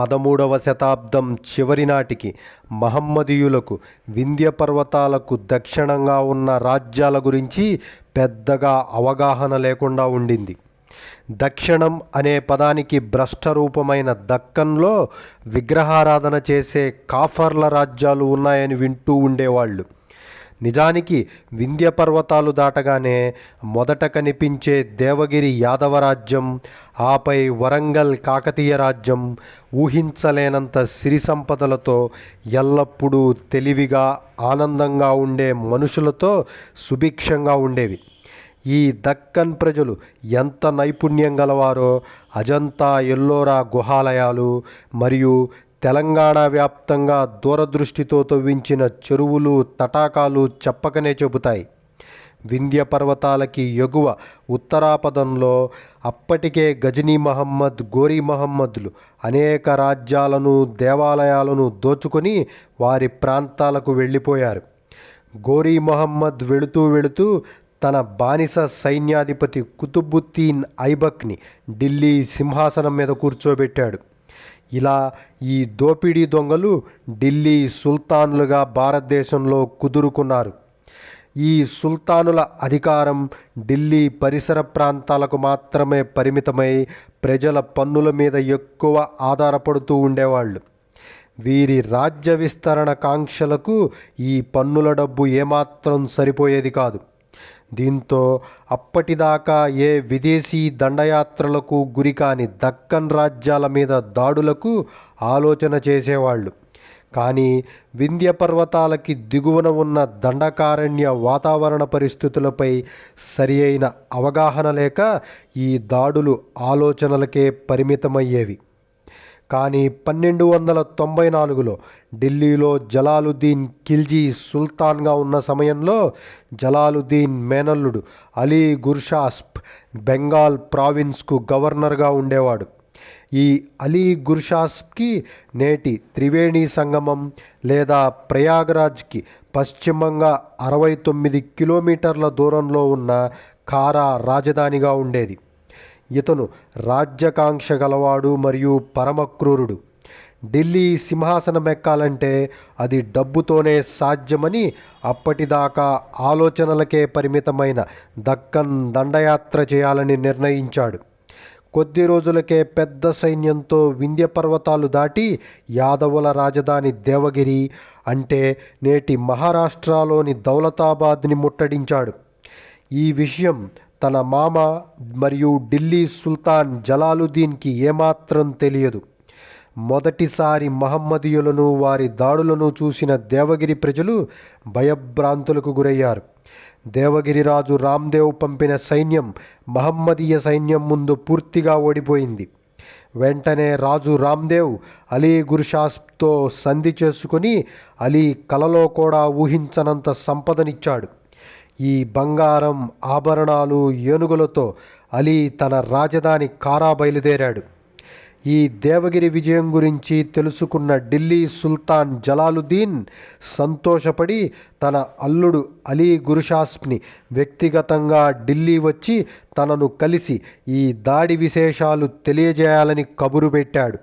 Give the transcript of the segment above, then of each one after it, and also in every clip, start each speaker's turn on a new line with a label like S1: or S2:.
S1: పదమూడవ శతాబ్దం చివరి నాటికి మహమ్మదీయులకు వింధ్య పర్వతాలకు దక్షిణంగా ఉన్న రాజ్యాల గురించి పెద్దగా అవగాహన లేకుండా ఉండింది. దక్షిణం అనే పదానికి భ్రష్ట రూపమైన దక్కన్లో విగ్రహారాధన చేసే కాఫర్ల రాజ్యాలు ఉన్నాయని వింటూ ఉండేవాళ్ళు. నిజానికి వింధ్య పర్వతాలు దాటగానే మొదట కనిపించే దేవగిరి యాదవ రాజ్యం ఆపై వరంగల్ కాకతీయ రాజ్యం ఊహించలేనంత సిరి సంపదలతో ఎల్లప్పుడూ తెలివిగా ఆనందంగా ఉండే మనుషులతో సుభిక్షంగా ఉండేవి. ఈ దక్కన్ ప్రజలు ఎంత నైపుణ్యం గలవారో అజంతా ఎల్లోరా గుహాలయాలు మరియు తెలంగాణ వ్యాప్తంగా దూరదృష్టితో తవ్వించిన చెరువులు తటాకాలు చెప్పకనే చెబుతాయి. వింధ్య పర్వతాలకి ఎగువ ఉత్తరాపదంలో అప్పటికే గజనీ మహమ్మద్ గోరీ మహమ్మద్లు అనేక రాజ్యాలను దేవాలయాలను దోచుకొని వారి ప్రాంతాలకు వెళ్ళిపోయారు. గోరీ మహమ్మద్ వెళుతూ వెళుతూ తన బానిస సైన్యాధిపతి కుతుబుద్దీన్ ఐబక్ని ఢిల్లీ సింహాసనం మీద కూర్చోబెట్టాడు. ఇలా ఈ దోపిడీ దొంగలు ఢిల్లీ సుల్తాన్లుగా భారతదేశంలో కుదురుకున్నారు. ఈ సుల్తానుల అధికారం ఢిల్లీ పరిసర ప్రాంతాలకు మాత్రమే పరిమితమై ప్రజల పన్నుల మీద ఎక్కువ ఆధారపడుతూ ఉండేవాళ్ళు. వీరి రాజ్య విస్తరణ కాంక్షలకు ఈ పన్నుల డబ్బు ఏమాత్రం సరిపోయేది కాదు. దీంతో అప్పటిదాకా ఏ విదేశీ దండయాత్రలకు గురికాని దక్కన్ రాజ్యాల మీద దాడులకు ఆలోచన చేసేవాళ్ళు. కానీ వింధ్య పర్వతాలకి దిగువన ఉన్న దండకారణ్య వాతావరణ పరిస్థితులపై సరి అయిన అవగాహన లేక ఈ దాడులు ఆలోచనలకే పరిమితమయ్యేవి. కానీ పన్నెండు వందల తొంభై నాలుగులో ఢిల్లీలో జలాలుద్దీన్ ఖిల్జీ సుల్తాన్గా ఉన్న సమయంలో జలాలుద్దీన్ మేనల్లుడు అలీ గుర్షాస్ప్ బెంగాల్ ప్రావిన్స్కు గవర్నర్గా ఉండేవాడు. ఈ అలీ గుర్షాస్ప్కి నేటి త్రివేణి సంగమం లేదా ప్రయాగరాజ్కి పశ్చిమంగా అరవై తొమ్మిది కిలోమీటర్ల దూరంలో ఉన్న కారా రాజధానిగా ఉండేది. ఇతను రాజ్యకాంక్ష గలవాడు మరియు పరమక్రూరుడు. ఢిల్లీ సింహాసనం ఎక్కాలంటే అది డబ్బుతోనే సాధ్యమని అప్పటిదాకా ఆలోచనలకే పరిమితమైన దక్కన్ దండయాత్ర చేయాలని నిర్ణయించాడు. కొద్ది రోజులకే పెద్ద సైన్యంతో వింధ్య పర్వతాలు దాటి యాదవుల రాజధాని దేవగిరి అంటే నేటి మహారాష్ట్రలోని దౌలతాబాద్ని ముట్టడించాడు. ఈ విషయం తన మామ మరియు ఢిల్లీ సుల్తాన్ జలాలుద్దీన్కి ఏమాత్రం తెలియదు. మొదటిసారి మహమ్మదీయులను వారి దాడులను చూసిన దేవగిరి ప్రజలు భయభ్రాంతులకు గురయ్యారు. దేవగిరి రాజు రామ్దేవ్ పంపిన సైన్యం మహమ్మదీయ సైన్యం ముందు పూర్తిగా ఓడిపోయింది. వెంటనే రాజు రామ్దేవ్ అలీ గుర్షాస్తో సంధి చేసుకుని అలీ కలలో కూడా ఊహించనంత సంపదనిచ్చాడు. ఈ బంగారం ఆభరణాలు ఏనుగులతో అలీ తన రాజధాని కారా బయలుదేరాడు. ఈ దేవగిరి విజయం గురించి తెలుసుకున్న ఢిల్లీ సుల్తాన్ జలాలుద్దీన్ సంతోషపడి తన అల్లుడు అలీ గురుషాస్ని వ్యక్తిగతంగా ఢిల్లీ వచ్చి తనను కలిసి ఈ దాడి విశేషాలు తెలియజేయాలని కబురు పెట్టాడు.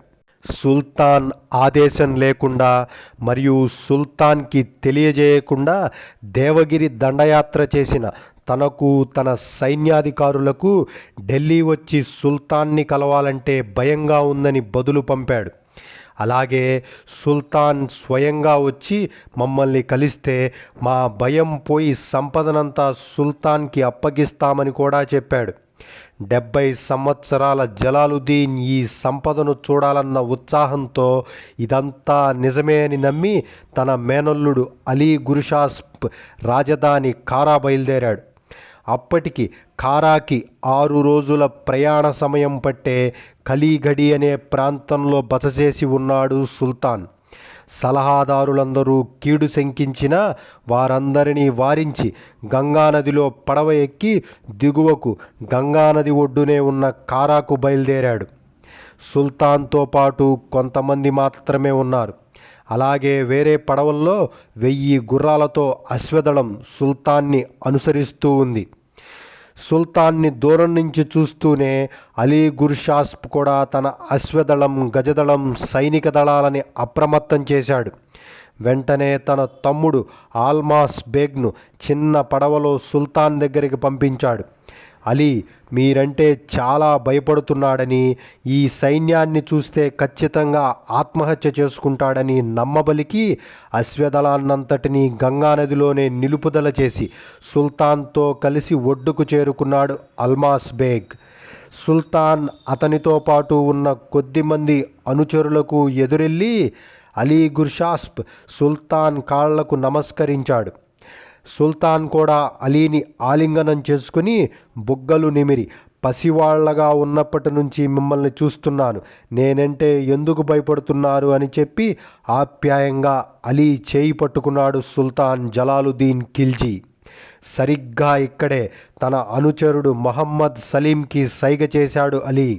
S1: సుల్తాన్ ఆదేశం లేకుండా మరియు సుల్తాన్కి తెలియజేయకుండా దేవగిరి దండయాత్ర చేసిన తనకు తన సైన్యాధికారులకు ఢిల్లీ వచ్చి సుల్తాన్ని కలవాలంటే భయంగా ఉందని బదులు పంపాడు. అలాగే సుల్తాన్ స్వయంగా వచ్చి మమ్మల్ని కలిస్తే మా భయం పోయి సంపదనంతా సుల్తాన్కి అప్పగిస్తామని కూడా చెప్పాడు. డెబ్బై సంవత్సరాల జలాలుద్దీన్ ఈ సంపదను చూడాలన్న ఉత్సాహంతో ఇదంతా నిజమే అని నమ్మి తన మేనల్లుడు అలీ గురుషాస్ప్ రాజధాని కారా బయలుదేరాడు. అప్పటికి కారాకి ఆరు రోజుల ప్రయాణ సమయం పట్టే కలీగడి అనే ప్రాంతంలో బస చేసి ఉన్నాడు సుల్తాన్. సలహాదారులందరూ కీడు శంకించిన వారందరినీ వారించి గంగానదిలో పడవ ఎక్కి దిగువకు గంగానది ఒడ్డునే ఉన్న కారాకు బయలుదేరాడు. సుల్తాన్తో పాటు కొంతమంది మాత్రమే ఉన్నారు. అలాగే వేరే పడవల్లో వెయ్యి గుర్రాలతో అశ్వదళం సుల్తాన్ని అనుసరిస్తూ ఉంది. సుల్తాన్ని దూరం నుంచి చూస్తూనే అలీ గుర్షాస్ప్ కూడా తన అశ్వదళం గజదళం సైనిక దళాలని అప్రమత్తం చేశాడు. వెంటనే తన తమ్ముడు ఆల్మాస్ బేగ్ను చిన్న పడవలో సుల్తాన్ దగ్గరికి పంపించాడు. అలీ మీరంటే చాలా భయపడుతున్నాడని ఈ సైన్యాన్ని చూస్తే ఖచ్చితంగా ఆత్మహత్య చేసుకుంటాడని నమ్మబలికి అశ్వదళాన్నంతటినీ గంగానదిలోనే నిలుపుదల చేసి సుల్తాన్తో కలిసి ఒడ్డుకు చేరుకున్నాడు అల్మాస్ బేగ్. సుల్తాన్ అతనితో పాటు ఉన్న కొద్దిమంది అనుచరులకు ఎదురెళ్ళి అలీ గుర్షాస్ప్ సుల్తాన్ కాళ్ళకు నమస్కరించాడు. సుల్తాన్ కూడా అలీని ఆలింగనం చేసుకుని బుగ్గలు నిమిరి పసివాళ్ళగా ఉన్నప్పటి నుంచి మిమ్మల్ని చూస్తున్నాను. నేనంటే ఎందుకు భయపడుతున్నారు అని చెప్పి ఆప్యాయంగా అలీ చేయి పట్టుకున్నాడు సుల్తాన్ జలాలుద్దీన్ ఖిల్జీ. సరిగ్గా ఇక్కడే తన అనుచరుడు మహమ్మద్ సలీంకి సైగ చేశాడు అలీ.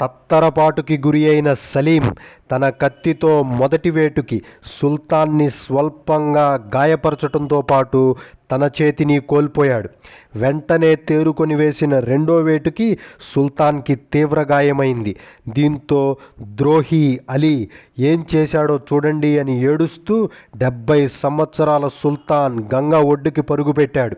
S1: తత్తరపాటుకి గురి అయిన సలీం తన కత్తితో మొదటి వేటుకి సుల్తాన్ని స్వల్పంగా గాయపరచడంతో పాటు తన చేతిని కోల్పోయాడు. వెంటనే తేరుకొని వేసిన రెండో వేటుకి సుల్తాన్కి తీవ్ర గాయమైంది. దీంతో ద్రోహి అలీ ఏం చేశాడో చూడండి అని ఏడుస్తూ డెబ్బై సంవత్సరాల సుల్తాన్ గంగా ఒడ్డుకి పరుగుపెట్టాడు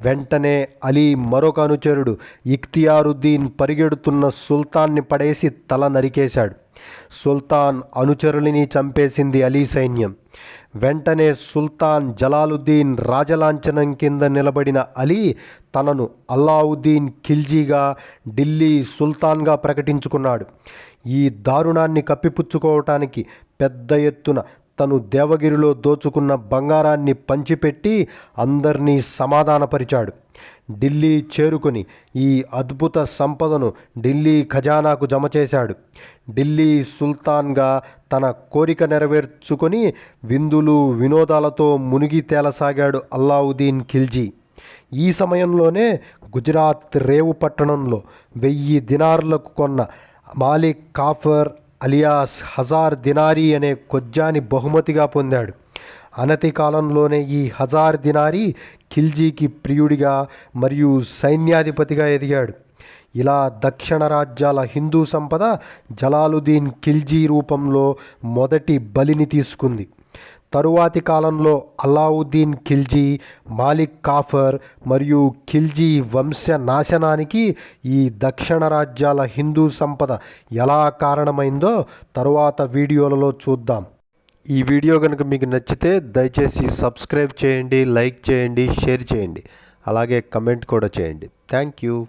S1: వెంటనే అలీ మరొక అనుచరుడు ఇఖ్తియారుద్దీన్ పరిగెడుతున్న సుల్తాన్ని పడేసి తల నరికేశాడు. సుల్తాన్ అనుచరులని చంపేసింది అలీ సైన్యం. వెంటనే సుల్తాన్ జలాలుద్దీన్ రాజలాంఛనం కింద నిలబడిన అలీ తనను అల్లావుద్దీన్ ఖిల్జీగా ఢిల్లీ సుల్తాన్గా ప్రకటించుకున్నాడు. ఈ దారుణాన్ని కప్పిపుచ్చుకోవటానికి పెద్ద ఎత్తున తను దేవగిరిలో దోచుకున్న బంగారాన్ని పంచిపెట్టి అందరినీ సమాధానపరిచాడు. ఢిల్లీ చేరుకొని ఈ అద్భుత సంపదను ఢిల్లీ ఖజానాకు జమ చేశాడు. ఢిల్లీ సుల్తాన్గా తన కోరిక నెరవేర్చుకొని విందులు వినోదాలతో మునిగి తేలసాగాడు అల్లావుద్దీన్ ఖిల్జీ. ఈ సమయంలోనే గుజరాత్ రేవు పట్టణంలో వెయ్యి దినార్లకు కొన్న మాలిక్ కాఫర్ అలియాస్ హజార్ దినారీ అనే కొజ్జాని బహుమతిగా పొందాడు. అనతి కాలంలోనే ఈ హజార్ దినారీ ఖిల్జీకి ప్రియుడిగా మరియు సైన్యాధిపతిగా ఎదిగాడు. ఇలా దక్షిణ రాజ్యాల హిందూ సంపద జలాలుద్దీన్ ఖిల్జీ రూపంలో మొదటి బలిని తీసుకుంది. తరువాతి కాలంలో అలావుద్దీన్ ఖిల్జీ మాలిక్ కాఫర్ మరియు ఖిల్జీ వంశ నాశనానికి ఈ దక్షిణ రాజ్యాల హిందూ సంపద ఎలా కారణమైందో తరువాత వీడియోలలో చూద్దాం. ఈ వీడియో కనుక మీకు నచ్చితే దయచేసి సబ్స్క్రైబ్ చేయండి లైక్ చేయండి షేర్ చేయండి. అలాగే కమెంట్ కూడా చేయండి. Thank you.